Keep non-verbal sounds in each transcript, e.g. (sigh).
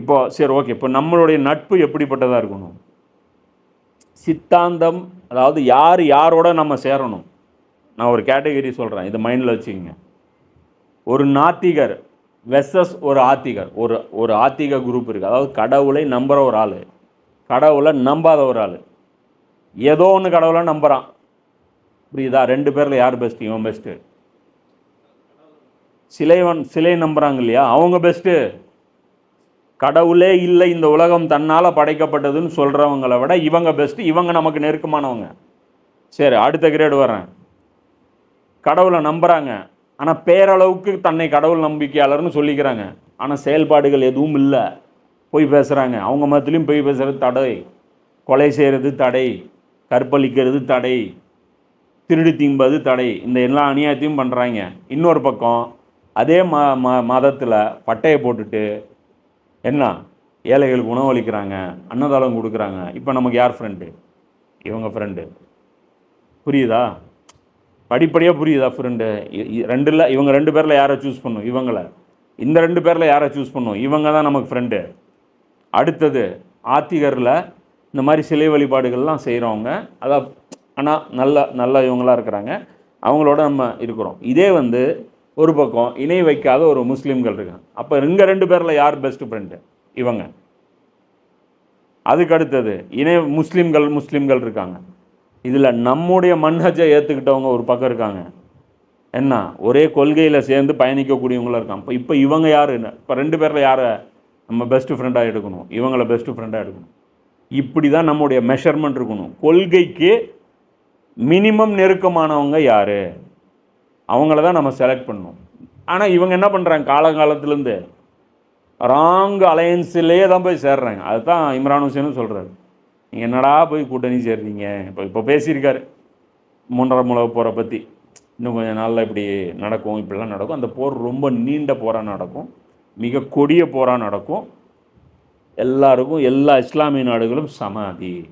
இப்போ சரி ஓகே. இப்போ நம்மளுடைய நட்பு எப்படிப்பட்டதாக இருக்கணும்? சித்தாந்தம் அதாவது யார் யாரோட நம்ம சேரணும்? நான் ஒரு கேட்டகரி சொல்கிறேன் இதை மைண்டில் வச்சுக்கோங்க. ஒரு நாத்திகர் வெஸ்எஸ் ஒரு ஆத்திகர். ஒரு ஒரு ஆத்திக குரூப் இருக்குது அதாவது கடவுளை நம்புகிற ஒரு ஆள். கடவுளை நம்பாத ஒரு ஆள். ஏதோ ஒன்று கடவுளை நம்புகிறான் புரியுதா? ரெண்டு பேரில் யார் பெஸ்ட் இவன் பெஸ்ட்டு சிலைவன் சிலை நம்புகிறாங்க இல்லையா? அவங்க பெஸ்ட்டு கடவுளே இல்லை இந்த உலகம் தன்னால் படைக்கப்பட்டதுன்னு சொல்கிறவங்கள விட இவங்க பெஸ்ட்டு இவங்க நமக்கு நெருக்கமானவங்க. சரி அடுத்த கிரேடு வரேன் கடவுளை நம்புகிறாங்க ஆனால் பேரளவுக்கு தன்னை கடவுள் நம்பிக்கையாளர்னு சொல்லிக்கிறாங்க. ஆனால் செயல்பாடுகள் எதுவும் இல்லை. போய் பேசுகிறாங்க அவங்க மத்தியிலையும் போய் பேசுகிறது தடை. கொலை செய்கிறது தடை. கற்பழிக்கிறது தடை. திருடி திம்பது தடை. இந்த எல்லா அநியாயத்தையும் பண்ணுறாங்க இன்னொரு பக்கம் அதே ம ம மதத்தில் பட்டையை போட்டுட்டு என்ன? ஏழைகளுக்கு உணவளிக்கிறாங்க அன்னதானம் கொடுக்குறாங்க. இப்போ நமக்கு யார் ஃப்ரெண்டு இவங்க ஃப்ரெண்டு புரியுதா? படிப்படியாக புரியுதா ஃப்ரெண்டு ரெண்டில் இவங்க ரெண்டு பேரில் யாரை சூஸ் பண்ணும்? இவங்கள. இந்த ரெண்டு பேரில் யாரை சூஸ் பண்ணும்? இவங்க தான் நமக்கு ஃப்ரெண்டு அடுத்தது ஆத்திகரில் இந்த மாதிரி சிலை வழிபாடுகள்லாம் செய்கிறவங்க அதான் ஆனால் நல்ல நல்ல இவங்களாக இருக்கிறாங்க. அவங்களோட நம்ம இருக்கிறோம். இதே வந்து ஒரு பக்கம் இணை வைக்காத ஒரு முஸ்லீம்கள் இருக்காங்க. அப்போ இங்கே ரெண்டு பேரில் யார் பெஸ்ட் ஃப்ரெண்டு இவங்க. அதுக்கு அடுத்தது இணை முஸ்லீம்கள் முஸ்லீம்கள் இருக்காங்க. இதில் நம்முடைய மன்ஹஜை ஏற்றுக்கிட்டவங்க ஒரு பக்கம் இருக்காங்க. என்ன? ஒரே கொள்கையில் சேர்ந்து பயணிக்கக்கூடியவங்களும் இருக்காங்க. இப்போ இப்போ இவங்க யார்? இப்போ ரெண்டு பேரில் யாரை நம்ம பெஸ்ட் ஃப்ரெண்டாக எடுக்கணும்? இவங்கள பெஸ்ட் ஃப்ரெண்டாக எடுக்கணும். இப்படி தான் நம்முடைய மெஷர்மெண்ட் இருக்கணும். கொள்கைக்கு மினிமம் நெருக்கமானவங்க யார்? அவங்கள தான் நம்ம செலக்ட் பண்ணணும். ஆனால் இவங்க என்ன பண்ணுறாங்க காலங்காலத்துலேருந்து. ராங் அலையன்ஸிலே தான் போய் சேர்றாங்க. அதுதான் இம்ரான் ஹுசேனும் சொல்கிறாரு நீங்கள் என்னடா போய் கூட்டணி சேர்றீங்க? இப்போ இப்போ பேசியிருக்காரு. மூன்றரை முளவு போரை பற்றி இன்னும் கொஞ்சம் நாளில் இப்படி நடக்கும். இப்படிலாம் நடக்கும். அந்த போர் ரொம்ப நீண்ட போராக நடக்கும். மிக கொடிய போராக நடக்கும். எல்லாருக்கும் எல்லா இஸ்லாமிய நாடுகளும் சமாதி.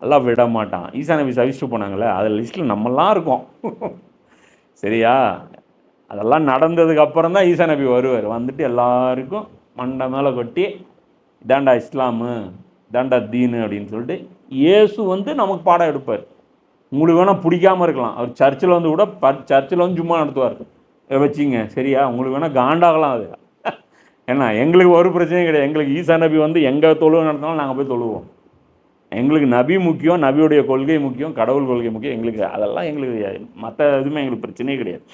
எல்லாம் விட மாட்டான். ஈசா நபி போனாங்களே அதில் லிஸ்ட்டில் நம்மலாம் இருக்கோம். (laughs) சரியா? அதெல்லாம் நடந்ததுக்கு அப்புறம் தான் ஈசா நபி வருவார். வந்துட்டு எல்லாருக்கும் மண்டை மேலே கொட்டி இதாண்டா இஸ்லாமு இதாண்டா தீனு அப்படின்னு சொல்லிட்டு இயேசு வந்து நமக்கு பாடம் எடுப்பார். உங்களுக்கு வேணால் பிடிக்காம இருக்கலாம். அவர் சர்ச்சில் வந்து கூட ப சர்ச்சில் வந்து சும்மா நடத்துவார். வச்சிங்க சரியா? உங்களுக்கு வேணால் காண்டாகலாம் அது. (laughs) ஏன்னா எங்களுக்கு ஒரு பிரச்சனையும் கிடையாது. எங்களுக்கு ஈசா நபி வந்து எங்கே தொழுவு நடத்தினாலும் நாங்கள் போய் தொழுவோம். எங்களுக்கு நபி முக்கியம் நபியுடைய கொள்கை முக்கியம் கடவுள் கொள்கை முக்கியம். எங்களுக்கு அதெல்லாம் எங்களுக்கு மற்ற எதுவுமே எங்களுக்கு பிரச்சனையே கிடையாது.